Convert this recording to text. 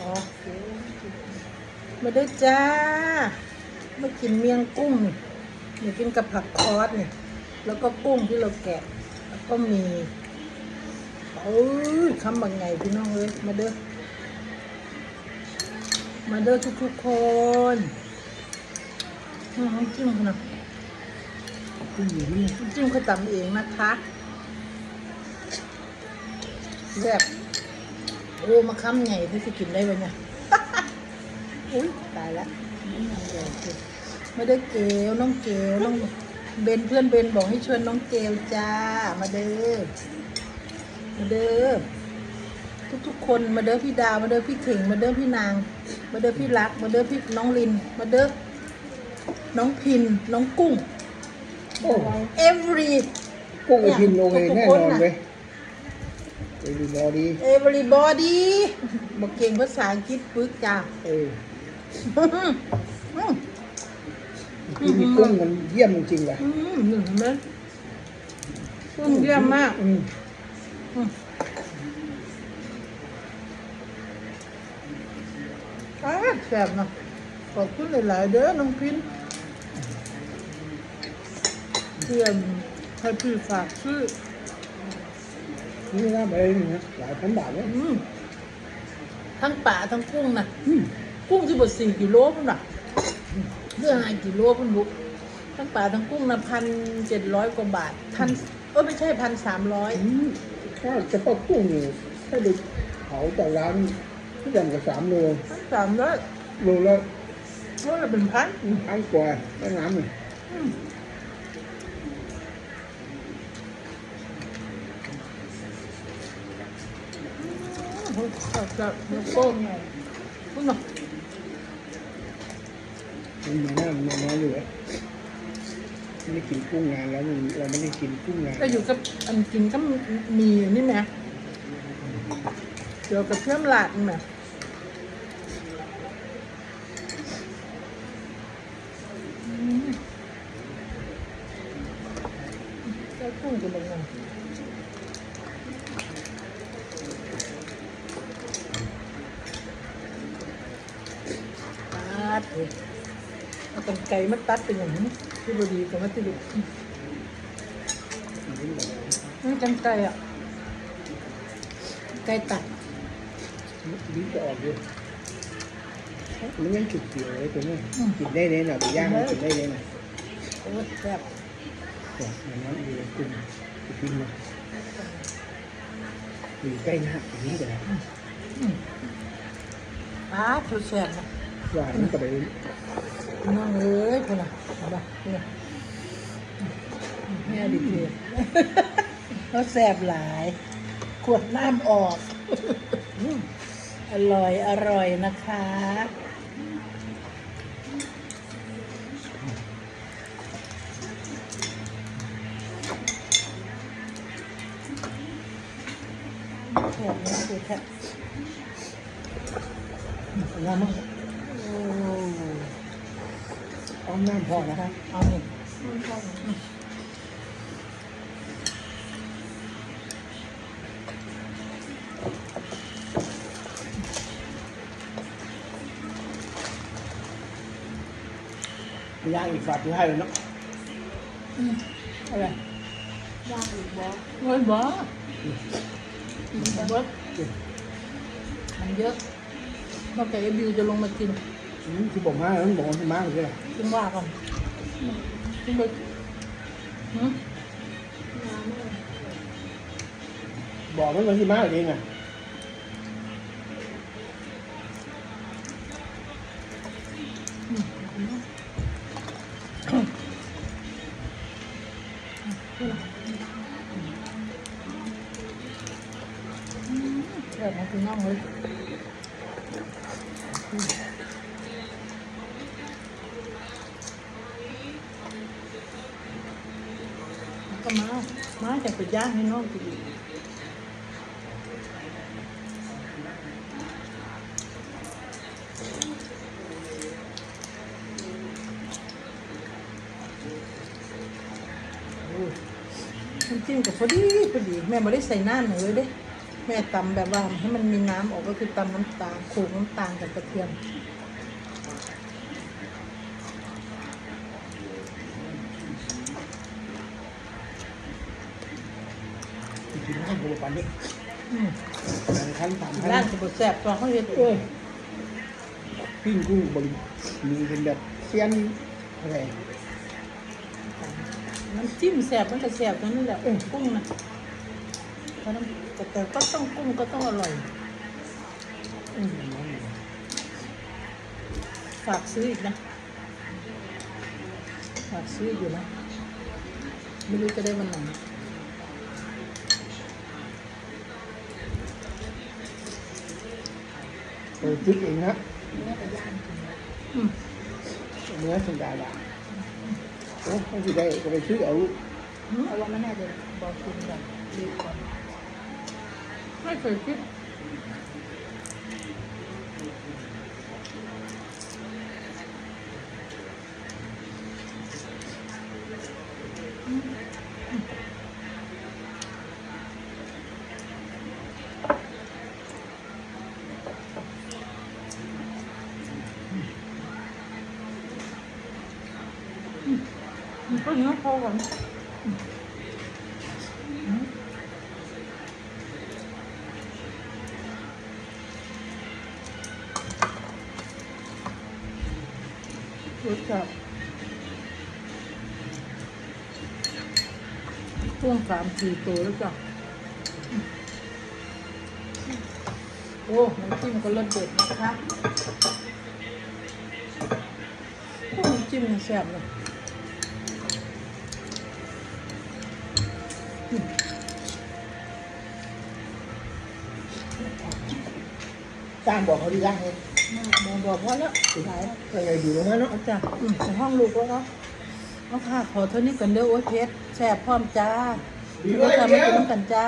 อ๋อมาด้วยจ้ามากินเมียงกุ้งนี่นี่กินกับผักคอสเนี่ย แล้วก็กุ้งที่เราแกะ แล้วก็มีเอ้ยคำบางไงพี่น้องเอ้ยมาเด้อมาเด้อทุกๆคนอืมน้ำจิ้มขนาดขึ้นอยู่นี่น้ำจิ้มเขาตำเองนะคะแบบ โอ้มาค้ำใหญ่ที่จะกินได้ปะเนี่ยอุ้ยตายแล้วไม่ได้เกลน้องเกลน้องเบนเพื่อนเบนบอกให้ชวนน้องเกลจ้ามาเด้อมาเด้อทุกๆคนมาเด้อพี่ดาวมาเด้อพี่เข่งมาเด้อพี่นาง มาเด้อพี่รัก มาเด้อพี่น้องลิน มาเด้อน้องพินน้องกุ้งโอ้ every กุ้งไอพินโอเคแน่นอนเลย ไปดูบอดี everybody บอกเก่งภาษาอังกฤษปึ๊กจ้าเอออืมกินกุ้งมันเยี่ยมจริงๆว่ะอืมหนึ่งไหมกุ้งเยี่ยมมากอืมอืมอ่าแซ่บเนาะขอบคุณหลายๆเด้อน้องพินเพื่อนให้พี่ฝากซื้อ นี่น่าไปนี่นะหลายพันบาทเนี่ยอืมทั้งป่าทั้งกุ้งนะอืมกุ้งที่บดสี่กิโลพุ่นน่ะเรื่องห้ากิโลพุ่นบุกทั้งป่าทั้งกุ้งนะพันเจ็ดร้อยกว่าบาทพันเออไม่ใช่พันสามร้อยอืมถ้าเฉพาะกุ้งนี่ถ้าดูเผาจากร้านที่อย่างกับสามโลพันสามร้อยโลละโลละเป็นพันพันกว่าแค่น้ำนี่ อืมโอ้โหขับจากแล้วก็พุ่นน่ะมันมาหน้ามันมาน้อยอยู่เลยไม่ได้กินกุ้งงานแล้วมันเราไม่ได้กินกุ้งงานก็อยู่กับอันกินก็มีนี่ไหมเกี่ยวกับเชื่อมหลาดนี่ไหมอืมแล้วกุ้งจะเป็นไงตัดเลย เอากันไก่มาตัดเป็นอย่างนี้ที่บดีกับมัตติลุกนี่กันไก่อะ ไก่ตัดลิ้นจะออกอยู่มันยังฉุกเฉียวเลยตัวนี้กินได้เลยนะไปย่างมันกินได้เลยนะโอ้ยแซ่บแต่มันน้ำอยู่ในกุ้งไปกินมาอยู่ใกล้หน้าอย่างนี้ก็ได้อ้าถูแซ่บนะ หวานมันก็ไปน้องเอ้ยคนน่ะเอาเนี่ยดีเทียเขาแซ่บหลาย ขวดน้ำออก อร่อยอร่อยนะคะแซ่บนะคือแท้งามมากโอ้ ต้ม น้ำพอนะครับเอานี่ย่างอีกฝาดที่ให้เลยเนาะอืมอะไรย่างอีกบ่เงินบ่มันเบิดมันเยอะนอกจากไอ้บิวจะลงมากิน อืมที่บอกมาแล้วมันบอกว่าที่มาเลยจึงว่าก่อนจึงไปหืม น้ำเลย บอกมันมันที่มาเองอะ แบบมากินน้องเลยก็มา มา จะไปย่างให้น้องกินน้ำจิ้มกับพอดีพอดี แม่ไม่ได้ใส่น้าหนูเลยเด้ แม่ตำแบบว่าให้มันมีน้ำออกก็คือตำน้ำตาลขลกน้ำตาลกับกระเทียม กินข้าวหัวปันนี่อืมขั้นสามขั้ร้านนจะบดแสบตอนเขาเห็ดเออปิ้งกุ้งบริมีเป็นแบบเซียนอะไรน้ำจิ้มแสบมันก็แสบตรงนั้นแหละเออกุ้งนะเพราะน้ำแต่ก็ต้องกุ้งก็ต้องอร่อยอืมฝากซื้ออีกนะฝากซื้ออยู่นะไม่รู้จะได้วันไหน เออจึ๊กเองนะเนื้อไปย่างกินอืมเนื้อสันดาลาโอ้ไม่ได้ก็ไปซื้อเอาเพราะว่ามันน่าจะบอกคุณแบบดีกว่าไม่เคยคิด ก็เนื้อพอกันรสจัดช่วงสามสี่ตัวแล้วจ้ะโอ้น้ำจิ้มก็รสเด็ดนะคะโอ้น้ำจิ้มแซ่บเลย อืมสร้างบอกเขาดีย่างเลยบอกบอกว่าแล้วหลายยังไงดีลงมาเนาะเอาจ้ะอืมไปห้องลูกแล้วเนาะเอาค่ะ ขอเท่านี้ก่อนเด้อโอ้ยเพชรแซ่บพร้อมจ้าดีเด้เลอยค่ะเดีมายวกินน้ำกันจ้า